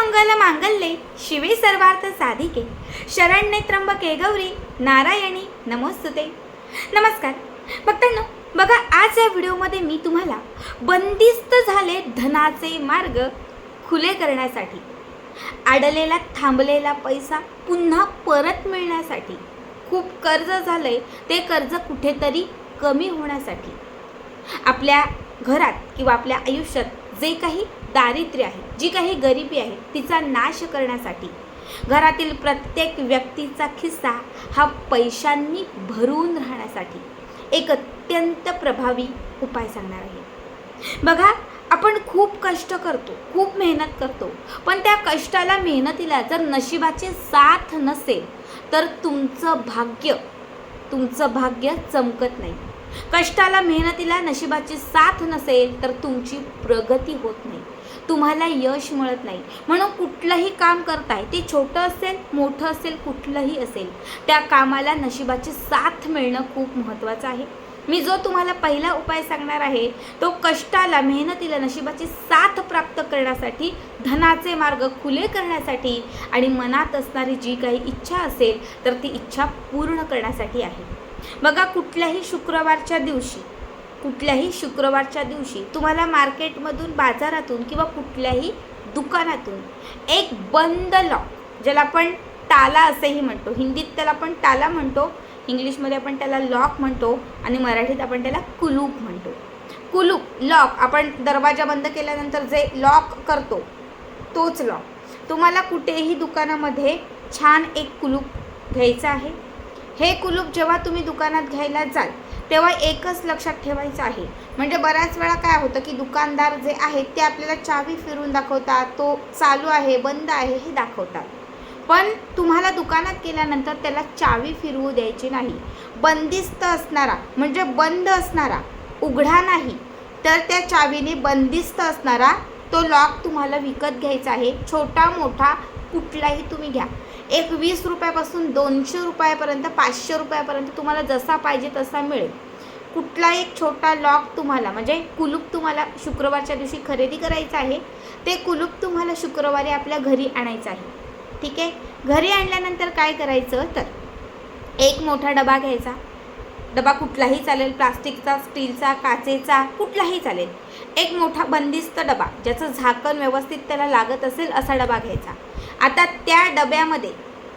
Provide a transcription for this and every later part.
मंगल मांगल्ये शिवे सर्वार्थ साधिके. शरण्ये त्र्यंबके गौरी नारायणी नमोस्तुते. नमस्कार. भक्तांनो बघा आज या व्हिडिओमध्ये मी तुम्हाला बंदिस्त झाले धनाचे मार्ग खुले करण्यासाठी अडलेला थांबलेला पैसा पुन्हा परत मिळण्यासाठी खूप कर्ज झालंय. ते कर्ज कुठेतरी कमी होण्यासाठी आपल्या घरात किंवा आपल्या आयुष्यात जे काही दारिद्र्य आहे जी काही गरिबी आहे तिचा नाश करण्यासाठी. घरातील प्रत्येक व्यक्तीचा खिस्सा हा पैशांनी भरून राहण्यासाठी एक अत्यंत प्रभावी उपाय सांगणार आहे. बघा आपण खूप कष्ट करतो खूप मेहनत करतो पण त्या कष्टाला मेहनतीला जर नशिबाचे साथ नसेल तर तुमचं भाग्य तुमचं भाग्य चमकत नाही. कष्टाला मेहनतीला नशिबाची साथ नसेल तर तुमची प्रगती होत नाही. तुम्हाला यश मिळत नाही. म्हणून कुठलंही काम करताय ते छोटं असेल मोठं असेल कुठलंही असेल त्या कामाला नशिबाची साथ मिळणं खूप महत्त्वाचं आहे. मी जो तुम्हाला पहिला उपाय सांगणार आहे तो कष्टाला मेहनतीला नशिबाची साथ प्राप्त करण्यासाठी धनाचे मार्ग खुले करण्यासाठी आणि मनात असणारी जी काही इच्छा असेल तर ती इच्छा पूर्ण करण्यासाठी आहे. बघा कुठल्याही शुक्रवारच्या दिवशी कुठल्याही शुक्रवारच्या दिवशी तुम्हाला मार्केटमधून बाजारातून किंवा कुठल्याही दुकानातून एक बंद लॉक ज्याला आपण ताला असेही म्हणतो. हिंदीत त्याला आपण ताला म्हणतो इंग्लिशमध्ये आपण त्याला लॉक म्हणतो आणि मराठीत आपण त्याला कुलूप म्हणतो. कुलूप लॉक आपण दरवाजा बंद केल्यानंतर जे लॉक करतो तोच लॉक तुम्हाला कुठेही दुकानामध्ये छान एक कुलूप घ्यायचं आहे. हे कुलूप जेव्हा तुम्ही दुकानात घ्यायला जाल तेव्हा एकच लक्षात ठेवायचं आहे. म्हणजे बऱ्याच वेळा काय होतं की दुकानदार जे आहेत ते आपल्याला चावी फिरून दाखवतात तो चालू आहे बंद आहे हे दाखवतात. पण तुम्हाला दुकानात गेल्यानंतर त्याला चावी फिरवू द्यायची नाही. बंदिस्त असणारा म्हणजे बंद असणारा उघडा नाही तर त्या चावीने बंदिस्त असणारा तो लॉक तुम्हाला विकत घ्यायचा आहे. छोटा मोठा कुठलाही तुम्ही घ्या. एक वीस रुपयापासून दोनशे रुपयापर्यंत पाचशे रुपयापर्यंत तुम्हाला जसा पाहिजे तसा मिळेल. कुठला एक छोटा लॉक तुम्हाला म्हणजे कुलूप तुम्हाला शुक्रवारच्या दिवशी खरेदी करायचं आहे ते कुलूप तुम्हाला शुक्रवारी आपल्या घरी आणायचं आहे. ठीक आहे? घरी आणल्यानंतर काय करायचं? तर एक मोठा डबा घ्यायचा. डबा कुठलाही चालेल प्लास्टिकचा स्टीलचा काचेचा कुठलाही चालेल. एक मोठा बंदिस्त डबा ज्याचं झाकण व्यवस्थित त्याला लागत असेल असा डबा घ्यायचा. आता त्या डब्यामध्ये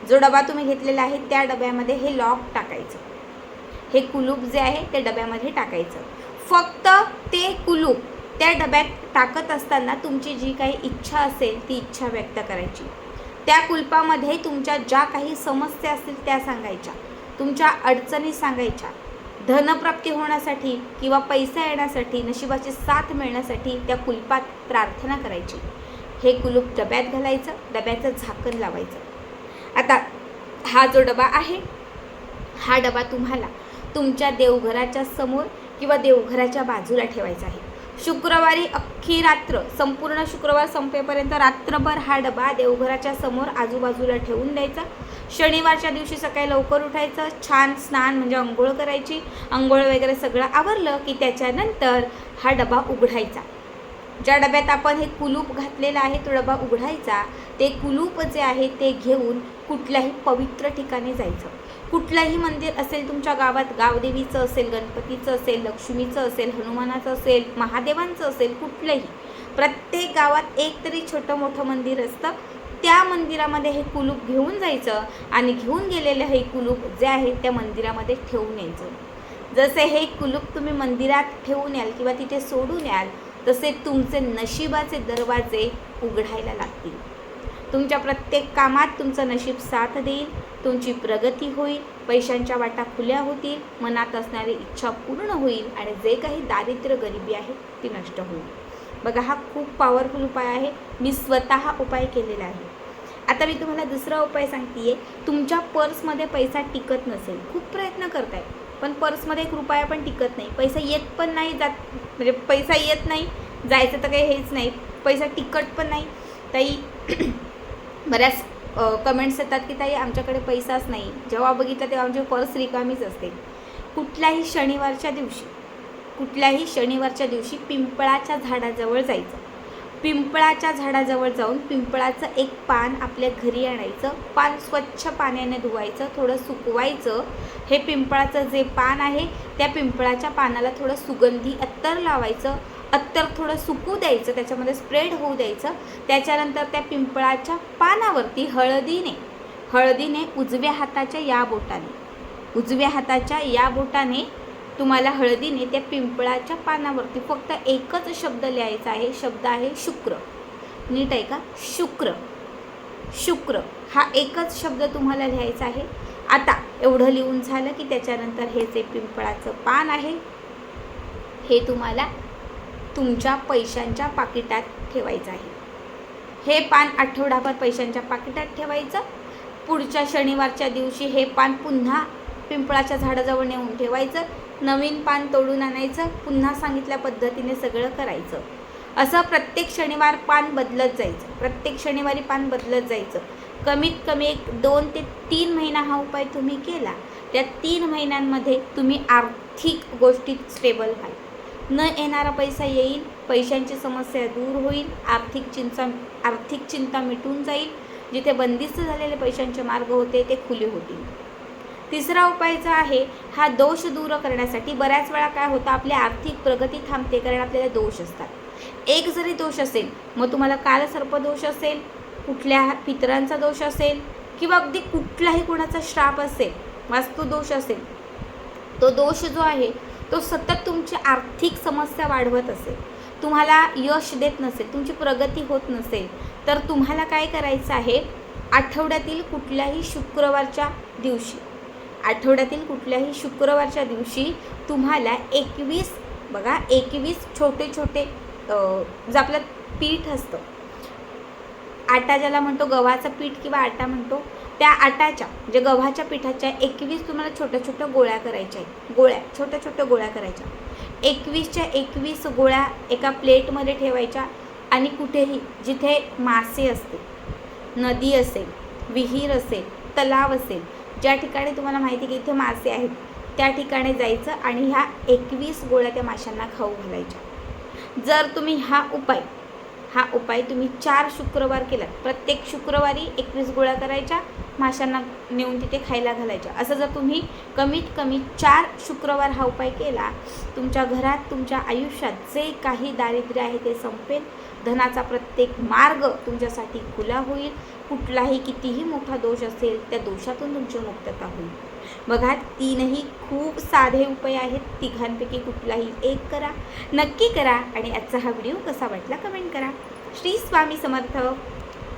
जो डबा तुम्ही घेतलेला आहे त्या डब्यामध्ये हे लॉक टाकायचं. हे कुलूप जे आहे ते डब्यामध्ये टाकायचं. फक्त ते कुलूप त्या डब्यात टाकत असताना तुमची जी काही इच्छा असेल ती इच्छा व्यक्त करायची. त्या कुलपामध्ये तुमच्या ज्या काही समस्या असतील त्या सांगायच्या. तुमच्या अडचणी सांगायच्या. धनप्राप्ती होण्यासाठी किंवा पैसा येण्यासाठी नशिबाची साथ मिळण्यासाठी त्या कुलपात प्रार्थना करायची. हे कुलूप डब्यात घालायचं डब्याचं झाकण लावायचं. आता हा जो डबा आहे हा डबा तुम्हाला तुमच्या देवघराच्या समोर किंवा देवघराच्या बाजूला ठेवायचा आहे. शुक्रवारी अख्खी रात्र संपूर्ण शुक्रवार संपेपर्यंत रात्रभर हा डबा देवघराच्या समोर आजूबाजूला ठेवून द्यायचा. शनिवारच्या दिवशी सकाळी लवकर उठायचं छान स्नान म्हणजे अंघोळ करायची. अंघोळ वगैरे सगळं आवरलं की त्याच्यानंतर हा डबा उघडायचा. ज्या डब्यात आपण हे कुलूप घातलेला आहे तो डबा उघडायचा. ते कुलूप जे आहे ते घेऊन कुठल्याही पवित्र ठिकाणी जायचं. कुठलंही मंदिर असेल तुमच्या गावात गावदेवीचं असेल गणपतीचं असेल लक्ष्मीचं असेल हनुमानाचं असेल महादेवांचं असेल कुठलंही प्रत्येक गावात एक तरी छोटं मोठं मंदिर असतं. त्या मंदिरामध्ये हे कुलूप घेऊन जायचं आणि घेऊन गेलेलं हे कुलूप जे आहे त्या मंदिरामध्ये ठेवून यायचं. जसे हे कुलूप तुम्ही मंदिरात ठेवून याल किंवा तिथे सोडून याल तसे तुमचे नशिबाचे दरवाजे उघडायला लागतील. तुमच्या प्रत्येक कामात तुमचं नशीब साथ देईल. तुमची प्रगती होईल पैशांच्या वाटा खुल्या होतील मनात असणारी इच्छा पूर्ण होईल आणि जे काही दारिद्र्य गरिबी आहे ती नष्ट होईल. बघा हा खूप पॉवरफुल उपाय आहे. मी स्वतः उपाय केलेला आहे. आता मी तुम्हाला दुसरा उपाय सांगते आहे तुमच्या पर्समध्ये पैसा टिकत नसेल. खूप प्रयत्न करताय पण पर्समध्ये एक रुपया पण टिकत नाही. पैसा येत पण नाही जात म्हणजे पैसा येत नाही जायचं तर काही हेच नाही. पैसा टिकट पण नाही. ताई बऱ्याच कमेंट्स येतात की ताई आमच्याकडे पैसाच नाही. जेव्हा बघितलं तेव्हा आमची पर्स रिकामीच असते. कुठल्याही शनिवारच्या दिवशी कुठल्याही शनिवारच्या दिवशी पिंपळाच्या झाडाजवळ जायचं. पिंपळाच्या झाडाजवळ जाऊन पिंपळाचं एक पान आपल्या घरी आणायचं. पान स्वच्छ पाण्याने धुवायचं थोडं सुकवायचं. हे पिंपळाचं जे पान आहे त्या पिंपळाच्या पानाला थोडं सुगंधी अत्तर लावायचं. अत्तर थोडं सुकू द्यायचं त्याच्यामध्ये स्प्रेड होऊ द्यायचं. त्याच्यानंतर त्या पिंपळाच्या पानावरती हळदीने हळदीने उजव्या हाताच्या या बोटाने उजव्या हाताच्या या बोटाने तुम्हाला हळदीने त्या पिंपळाच्या पानावरती फक्त एकच शब्द लिहायचा आहे. शब्द आहे शुक्र. नीट आहे का? शुक्र. शुक्र हा एकच शब्द तुम्हाला लिहायचा आहे. आता एवढं लिहून झालं की त्याच्यानंतर हे जे पिंपळाचं पान आहे हे तुम्हाला तुमच्या पैशांच्या पाकिटात ठेवायचं आहे. हे पान आठवडाभर पैशांच्या पाकिटात ठेवायचं. पुढच्या शनिवारच्या दिवशी हे पान पुन्हा पिंपळाच्या झाडाजवळ नेऊन ठेवायचं. नवीन पान तोडून आणायचं. पुन्हा सांगितल्या पद्धतीने सगळं करायचं. असं प्रत्येक शनिवार पान बदलत जायचं. प्रत्येक शनिवारी पान बदलत जायचं. कमीत कमी एक दोन ते तीन महिना हा उपाय तुम्ही केला. त्या तीन महिन्यांमध्ये तुम्ही आर्थिक गोष्टीत स्टेबल व्हाल. न येणारा पैसा येईल पैशांची समस्या दूर होईल आर्थिक चिंता आर्थिक चिंता मिटून जाईल. जिथे बंदिस्त झालेले पैशांचे मार्ग होते ते खुले होतील. तिसरा उपाय जो आहे हा दोष दूर करण्यासाठी बऱ्याच वेळा काय होतं आपली आर्थिक प्रगती थांबते कारण आपल्याला दोष असतात. एक जरी दोष असेल मग तुम्हाला कालसर्पदोष असेल कुठल्या पितरांचा दोष असेल किंवा अगदी कुठलाही कोणाचा श्राप असेल वास्तुदोष असेल तो दोष जो आहे तो सतत तुमची आर्थिक समस्या वाढवत असेल. तुम्हाला यश देत नसेल तुमची प्रगती होत नसेल तर तुम्हाला काय करायचं आहे? आठवड्यातील कुठल्याही शुक्रवारच्या दिवशी आठवड्यातील कुठल्याही शुक्रवारच्या दिवशी तुम्हाला एकवीस बघा एकवीस छोटे छोटे जर जे आपलं पीठ असतं. आटा ज्याला म्हणतो गव्हाचं पीठ किंवा आटा म्हणतो त्या आटाच्या म्हणजे गव्हाच्या पिठाच्या एकवीस तुम्हाला छोट्या छोट्या गोळ्या करायच्या आहेत. गोळ्या छोट्या छोट्या गोळ्या करायच्या. एकवीसच्या एकवीस गोळ्या एका प्लेटमध्ये ठेवायच्या आणि कुठेही जिथे मासे असतील नदी असेल विहीर असेल तलाव असेल ज्या ठिकाणी तुम्हाला माहिती की इथे मासे आहेत त्या ठिकाणी जायचं आणि ह्या एकवीस गोळ्या त्या माशांना खाऊ घालायच्या. जर तुम्ही हा उपाय हा उपाय तुम्ही चार शुक्रवार केलात. प्रत्येक शुक्रवारी एकवीस गोळ्या करायच्या माशांना नेऊन तिथे खायला घालायच्या. असं जर तुम्ही कमीत कमी चार शुक्रवार हा उपाय केला तुमच्या घरात तुमच्या आयुष्यात जे काही दारिद्र्य आहे ते संपेल. धनाचा प्रत्येक मार्ग तुमच्यासाठी खुला होईल. कुठलाही कितीही मोठा दोष असेल त्या दोषातून तुमची मुक्तता होईल. बघा तीनही खूप साधे उपाय आहेत. तिघांपैकी कुठलाही एक करा. नक्की करा आणि आजचा हा व्हिडिओ कसा वाटला कमेंट करा. श्री स्वामी समर्थ.